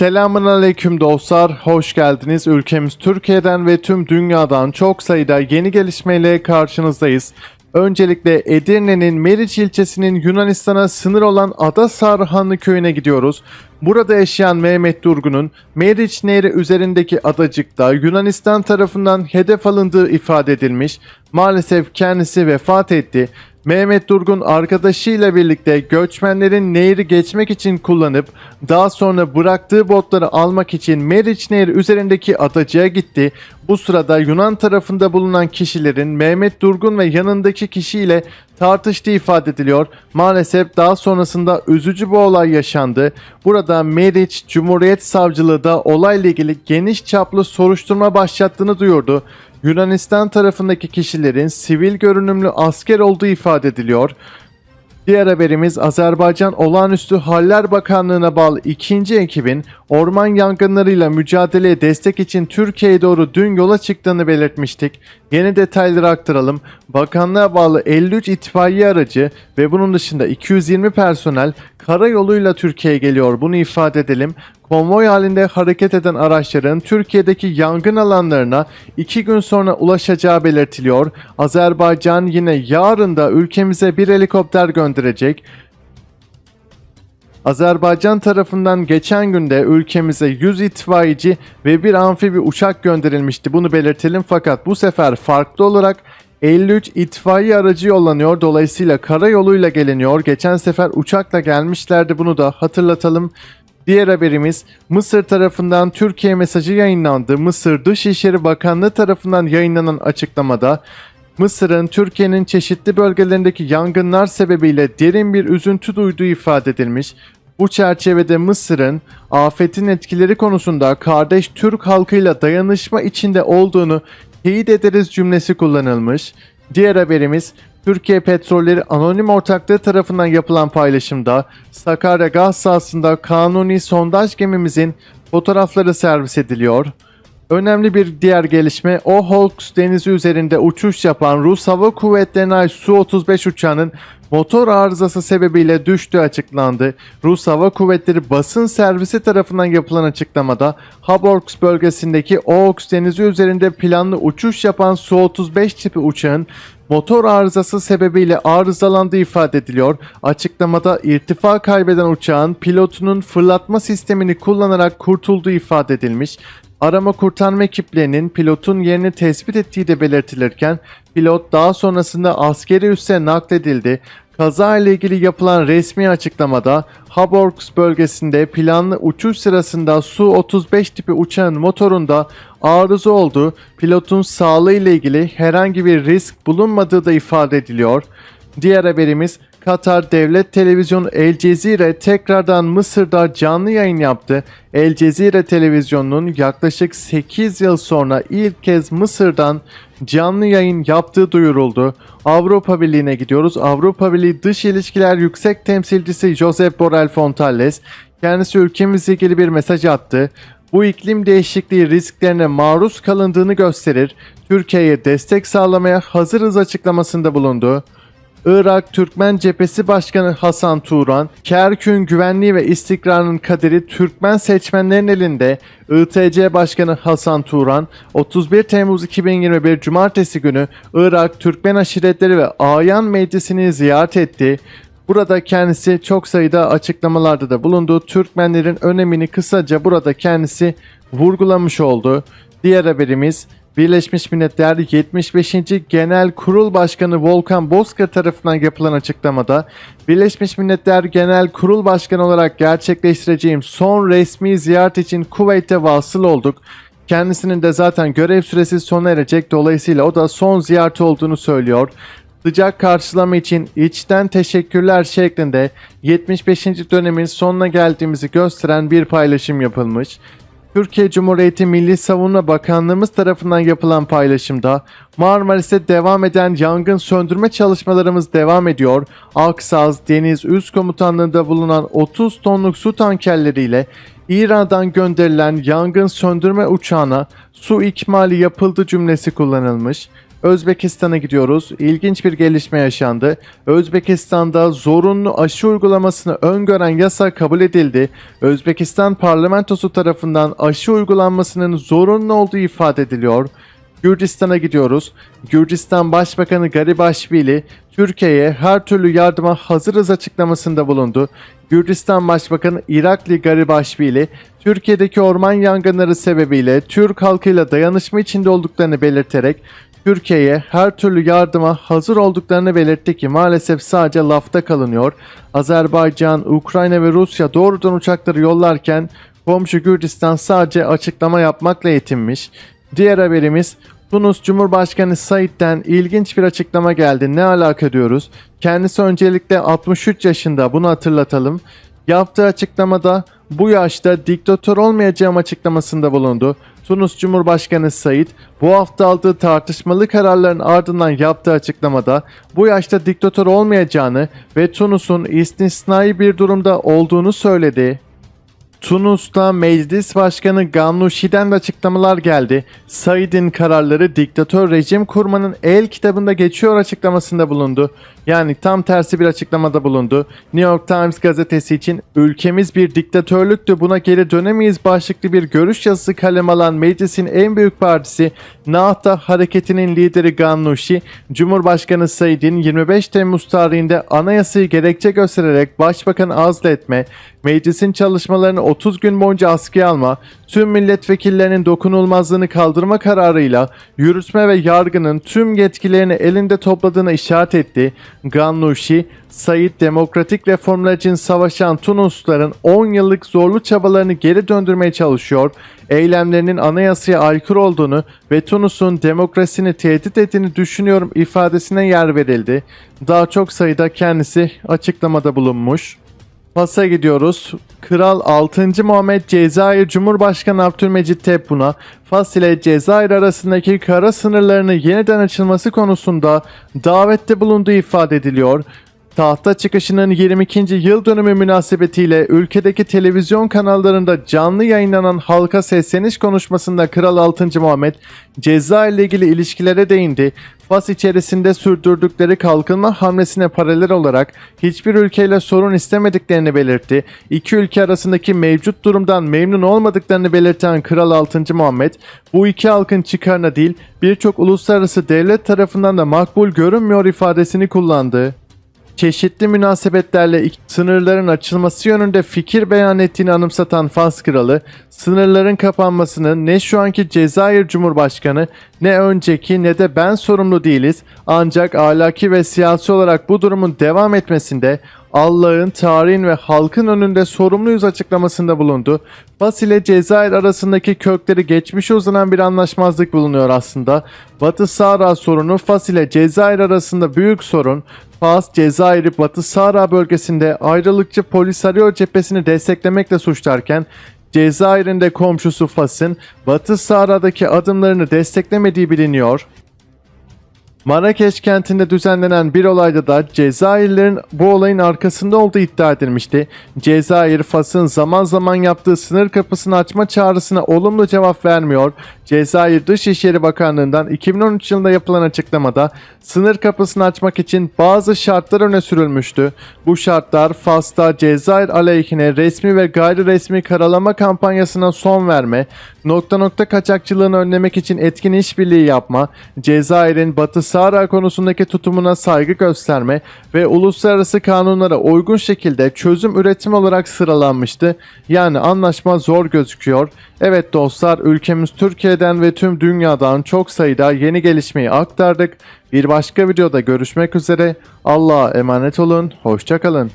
Selamun aleyküm dostlar, hoş geldiniz. Ülkemiz Türkiye'den ve tüm dünyadan çok sayıda yeni gelişmeyle karşınızdayız. Öncelikle Edirne'nin Meriç ilçesinin Yunanistan'a sınır olan Ada Sarhanlı köyüne gidiyoruz. Burada yaşayan Mehmet Durgun'un Meriç Nehri üzerindeki adacıkta Yunanistan tarafından hedef alındığı ifade edilmiş. Maalesef kendisi vefat etti. Mehmet Durgun arkadaşıyla birlikte göçmenlerin nehri geçmek için kullanıp daha sonra bıraktığı botları almak için Meriç Nehri üzerindeki adacığa gitti. Bu sırada Yunan tarafında bulunan kişilerin Mehmet Durgun ve yanındaki kişiyle tartıştığı ifade ediliyor. Maalesef daha sonrasında üzücü bir olay yaşandı. Burada Meriç Cumhuriyet Savcılığı da olayla ilgili geniş çaplı soruşturma başlattığını duyurdu. Yunanistan tarafındaki kişilerin sivil görünümlü asker olduğu ifade ediliyor. Diğer haberimiz Azerbaycan Olağanüstü Haller Bakanlığı'na bağlı ikinci ekibin orman yangınlarıyla mücadeleye destek için Türkiye'ye doğru dün yola çıktığını belirtmiştik. Yeni detayları aktaralım. Bakanlığa bağlı 53 itfaiye aracı ve bunun dışında 220 personel karayoluyla Türkiye'ye geliyor. Bunu ifade edelim. Konvoy halinde hareket eden araçların Türkiye'deki yangın alanlarına iki gün sonra ulaşacağı belirtiliyor. Azerbaycan yine yarın da ülkemize bir helikopter gönderecek. Azerbaycan tarafından geçen günde ülkemize 100 itfaiyeci ve bir amfibi uçak gönderilmişti. Bunu belirtelim fakat bu sefer farklı olarak 53 itfaiye aracı yollanıyor. Dolayısıyla karayoluyla geliniyor. Geçen sefer uçakla gelmişlerdi. Bunu da hatırlatalım. Diğer haberimiz Mısır tarafından Türkiye mesajı yayınlandı. Mısır Dışişleri Bakanlığı tarafından yayınlanan açıklamada Mısır'ın Türkiye'nin çeşitli bölgelerindeki yangınlar sebebiyle derin bir üzüntü duyduğu ifade edilmiş. Bu çerçevede Mısır'ın afetin etkileri konusunda kardeş Türk halkıyla dayanışma içinde olduğunu teyit ederiz cümlesi kullanılmış. Diğer haberimiz Türkiye Petrolleri Anonim Ortaklığı tarafından yapılan paylaşımda Sakarya gaz sahasında kanuni sondaj gemimizin fotoğrafları servis ediliyor. Önemli bir diğer gelişme Oholks denizi üzerinde uçuş yapan Rus Hava Kuvvetleri'ne ait Su-35 uçağının motor arızası sebebiyle düştüğü açıklandı. Rus Hava Kuvvetleri basın servisi tarafından yapılan açıklamada Haborks bölgesindeki Oholks denizi üzerinde planlı uçuş yapan Su-35 tipi uçağın motor arızası sebebiyle arızalandığı ifade ediliyor. Açıklamada irtifa kaybeden uçağın pilotunun fırlatma sistemini kullanarak kurtulduğu ifade edilmiş. Arama kurtarma ekiplerinin pilotun yerini tespit ettiği de belirtilirken pilot daha sonrasında askeri üsse nakledildi. Kaza ile ilgili yapılan resmi açıklamada Haborks bölgesinde planlı uçuş sırasında Su-35 tipi uçağın motorunda arıza oldu. Pilotun sağlığı ile ilgili herhangi bir risk bulunmadığı da ifade ediliyor. Diğer haberimiz Katar Devlet Televizyonu El Cezire tekrardan Mısır'da canlı yayın yaptı. El Cezire Televizyonu'nun yaklaşık 8 yıl sonra ilk kez Mısır'dan canlı yayın yaptığı duyuruldu. Avrupa Birliği'ne gidiyoruz. Avrupa Birliği Dış İlişkiler Yüksek Temsilcisi Josep Borrell Fontelles kendisi ülkemizle ilgili bir mesaj attı. Bu iklim değişikliği risklerine maruz kalındığını gösterir. Türkiye'ye destek sağlamaya hazırız açıklamasında bulundu. Irak Türkmen Cephesi Başkanı Hasan Turan, Kerkük'ün güvenliği ve istikrarının kaderi Türkmen seçmenlerin elinde. ITC Başkanı Hasan Turan, 31 Temmuz 2021 Cumartesi günü Irak Türkmen Aşiretleri ve Ayan Meclisi'ni ziyaret etti. Burada kendisi çok sayıda açıklamalarda da bulundu. Türkmenlerin önemini kısaca burada kendisi vurgulamış oldu. Diğer haberimiz Birleşmiş Milletler 75. Genel Kurul Başkanı Volkan Bozkır tarafından yapılan açıklamada Birleşmiş Milletler Genel Kurul Başkanı olarak gerçekleştireceğim son resmi ziyaret için Kuveyt'e vasıl olduk. Kendisinin de zaten görev süresi sona erecek dolayısıyla o da son ziyareti olduğunu söylüyor. Sıcak karşılama için içten teşekkürler şeklinde 75. dönemin sonuna geldiğimizi gösteren bir paylaşım yapılmış. Türkiye Cumhuriyeti Milli Savunma Bakanlığımız tarafından yapılan paylaşımda Marmaris'te devam eden yangın söndürme çalışmalarımız devam ediyor. Aksaz Deniz Üst Komutanlığı'nda bulunan 30 tonluk su tankerleriyle İran'dan gönderilen yangın söndürme uçağına su ikmali yapıldı cümlesi kullanılmış. Özbekistan'a gidiyoruz. İlginç bir gelişme yaşandı. Özbekistan'da zorunlu aşı uygulamasını öngören yasa kabul edildi. Özbekistan parlamentosu tarafından aşı uygulanmasının zorunlu olduğu ifade ediliyor. Gürcistan'a gidiyoruz. Gürcistan Başbakanı Garibaşvili Türkiye'ye her türlü yardıma hazırız açıklamasında bulundu. Gürcistan Başbakanı Irakli Garibaşvili Türkiye'deki orman yangınları sebebiyle Türk halkıyla dayanışma içinde olduklarını belirterek Türkiye'ye her türlü yardıma hazır olduklarını belirtti ki maalesef sadece lafta kalınıyor. Azerbaycan, Ukrayna ve Rusya doğrudan uçakları yollarken komşu Gürcistan sadece açıklama yapmakla yetinmiş. Diğer haberimiz Tunus Cumhurbaşkanı Said'den ilginç bir açıklama geldi. Ne alaka diyoruz? Kendisi öncelikle 63 yaşında bunu hatırlatalım. Yaptığı açıklamada bu yaşta diktatör olmayacağım açıklamasında bulundu. Tunus Cumhurbaşkanı Said bu hafta aldığı tartışmalı kararların ardından yaptığı açıklamada bu yaşta diktatör olmayacağını ve Tunus'un istisnai bir durumda olduğunu söyledi. Tunus'ta Meclis Başkanı Gannouchi'den de açıklamalar geldi. Said'in kararları diktatör rejim kurmanın el kitabında geçiyor açıklamasında bulundu. Yani tam tersi bir açıklamada bulundu. New York Times gazetesi için ülkemiz bir diktatörlüktü buna geri dönemeyiz başlıklı bir görüş yazısı kalem alan meclisin en büyük partisi Nahda hareketinin lideri Gannouchi, Cumhurbaşkanı Said'in 25 Temmuz tarihinde anayasayı gerekçe göstererek başbakanı azletme, meclisin çalışmalarını 30 gün boyunca askıya alma, tüm milletvekillerinin dokunulmazlığını kaldırma kararıyla yürütme ve yargının tüm yetkilerini elinde topladığını işaret etti. Gannouchi, Said demokratik reformlar için savaşan Tunusluların 10 yıllık zorlu çabalarını geri döndürmeye çalışıyor, eylemlerinin anayasaya aykırı olduğunu ve Tunus'un demokrasini tehdit ettiğini düşünüyorum ifadesine yer verildi. Daha çok sayıda kendisi açıklamada bulunmuş. Fas'a gidiyoruz. Kral 6. Muhammed Cezayir Cumhurbaşkanı Abdülmecit Tebboun'a Fas ile Cezayir arasındaki kara sınırlarını yeniden açılması konusunda davette bulunduğu ifade ediliyor. Tahta çıkışının 22. yıl dönümü münasebetiyle ülkedeki televizyon kanallarında canlı yayınlanan halka sesleniş konuşmasında Kral 6. Muhammed Cezayir ile ilgili ilişkilere değindi. Fas içerisinde sürdürdükleri kalkınma hamlesine paralel olarak hiçbir ülkeyle sorun istemediklerini belirtti. İki ülke arasındaki mevcut durumdan memnun olmadıklarını belirten Kral 6. Muhammed, bu iki halkın çıkarına değil birçok uluslararası devlet tarafından da makbul görünmüyor ifadesini kullandı çeşitli münasebetlerle sınırların açılması yönünde fikir beyan ettiğini anımsatan Fas kralı, sınırların kapanmasının ne şu anki Cezayir Cumhurbaşkanı ne önceki ne de ben sorumlu değiliz. Ancak ahlaki ve siyasi olarak bu durumun devam etmesinde Allah'ın, tarihin ve halkın önünde sorumluyuz açıklamasında bulundu. Fas ile Cezayir arasındaki kökleri geçmiş uzanan bir anlaşmazlık bulunuyor aslında. Batı Sahra sorunu Fas ile Cezayir arasında büyük sorun. Fas, Cezayir'i Batı Sahra bölgesinde ayrılıkçı Polisario cephesini desteklemekle suçlarken Cezayir'in de komşusu Fas'ın Batı Sahra'daki adımlarını desteklemediği biliniyor. Marrakeş kentinde düzenlenen bir olayda da Cezayirlilerin bu olayın arkasında olduğu iddia edilmişti. Cezayir, Fas'ın zaman zaman yaptığı sınır kapısını açma çağrısına olumlu cevap vermiyor. Cezayir Dışişleri Bakanlığı'ndan 2013 yılında yapılan açıklamada sınır kapısını açmak için bazı şartlar öne sürülmüştü. Bu şartlar Fas'ta Cezayir aleyhine resmi ve gayri resmi karalama kampanyasına son verme, nokta nokta kaçakçılığını önlemek için etkin işbirliği yapma, Cezayir'in Batı Sahra konusundaki tutumuna saygı gösterme ve uluslararası kanunlara uygun şekilde çözüm üretimi olarak sıralanmıştı. Yani anlaşma zor gözüküyor. Evet dostlar ülkemiz Türkiye'den ve tüm dünyadan çok sayıda yeni gelişmeyi aktardık. Bir başka videoda görüşmek üzere. Allah'a emanet olun. Hoşçakalın.